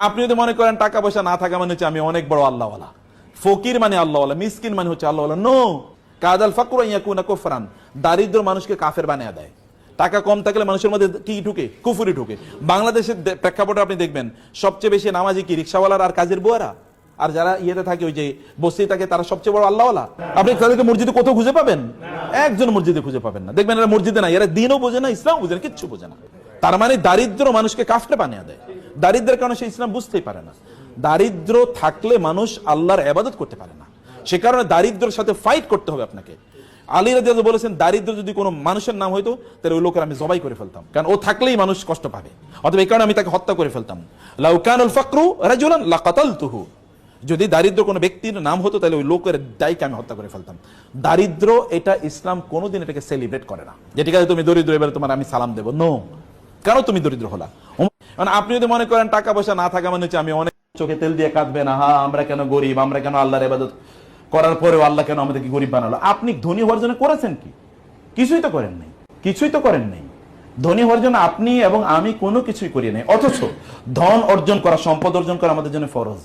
আপনি যদি মনে করেন টাকা পয়সা না থাকা মানে হচ্ছে আমি অনেক বড় আল্লাহওয়ালা। ফকির মানে আল্লাহওয়ালা, মিসকিন মানে হচ্ছে আল্লাহওয়ালা। নো কাদাল ফাকুর ইয়াকুনা কুফরান। দারিদ্র মানুষকে কাফের বানিয়ে দেয়। টাকা কম থাকলে মানুষের মধ্যে কি ঢুকে? কুফুরি ঢুকে। বাংলাদেশের প্রেক্ষাপটে আপনি দেখবেন, সবচেয়ে বেশি নামাজি কি, রিক্সাওয়ালার আর কাজের বুয়ারা? আর যারা ইয়েতে থাকে ওই যে বস্তি থাকে তারা সবচেয়ে বড় আল্লাহওয়ালা? আপনি তাদেরকে মসজিদে কোথাও খুঁজে পাবেন? একজন মসজিদে খুঁজে পাবেন না। দেখবেন এরা মসজিদে না এরা দিনও বোঝে না ইসলাম বোঝে না, কিচ্ছু বোঝে না। তার মানে দারিদ্র মানুষকে কাফরে বানিয়ে দেয়। দারিদ্রের কারণে সে ইসলাম বুঝতেই পারে না। দারিদ্র থাকলে মানুষ আল্লাহর আবাদত করতে পারে না। সে কারণে দারিদ্রের সাথে ফাইট করতে হবে আপনাকে। আলী রাজি বলেছেন, দারিদ্র যদি কোনো মানুষের নাম হইতো, তাহলে ওই লোকের আমি জবাই করে ফেলতাম। কারণ ও থাকলেই মানুষ কষ্ট পাবে। অথবা এই কারণে আমি তাকে হত্যা করে ফেলতাম। লাউকানুল ফাকরু রাজুলান লাকাতালতুহু। যদি দারিদ্র কোনো ব্যক্তির নাম হতো, তাহলে ওই লোকের দায়কে আমি হত্যা করে ফেলতাম। দারিদ্র, এটা ইসলাম কোনোদিন এটাকে সেলিব্রেট করে না। যে, ঠিক তুমি দরিদ্র, এবারে তোমার আমি সালাম দেবো। নো কেন তুমি দরিদ্র হলা? মানে আপনি যদি মনে করেন টাকা পয়সা না থাকা মানে হচ্ছে আমি অনেক চোখে তেল দিয়ে কাঁদবে না, হা, আমরা কেন গরিব, আমরা কেন আল্লাহর এবাদত করার পরেও আল্লাহ কেন আমাদেরকে গরিব বানালো? আপনি ধনী হওয়ার জন্য করেছেন কি? কিছুই তো করেন নাই। কিছুই তো করেন নাই। ধনী হওয়ার জন্য আপনি এবং আমি কোনো কিছুই করি নাই। অথচ ধন অর্জন করা, সম্পদ অর্জন করা আমাদের জন্য ফরজ।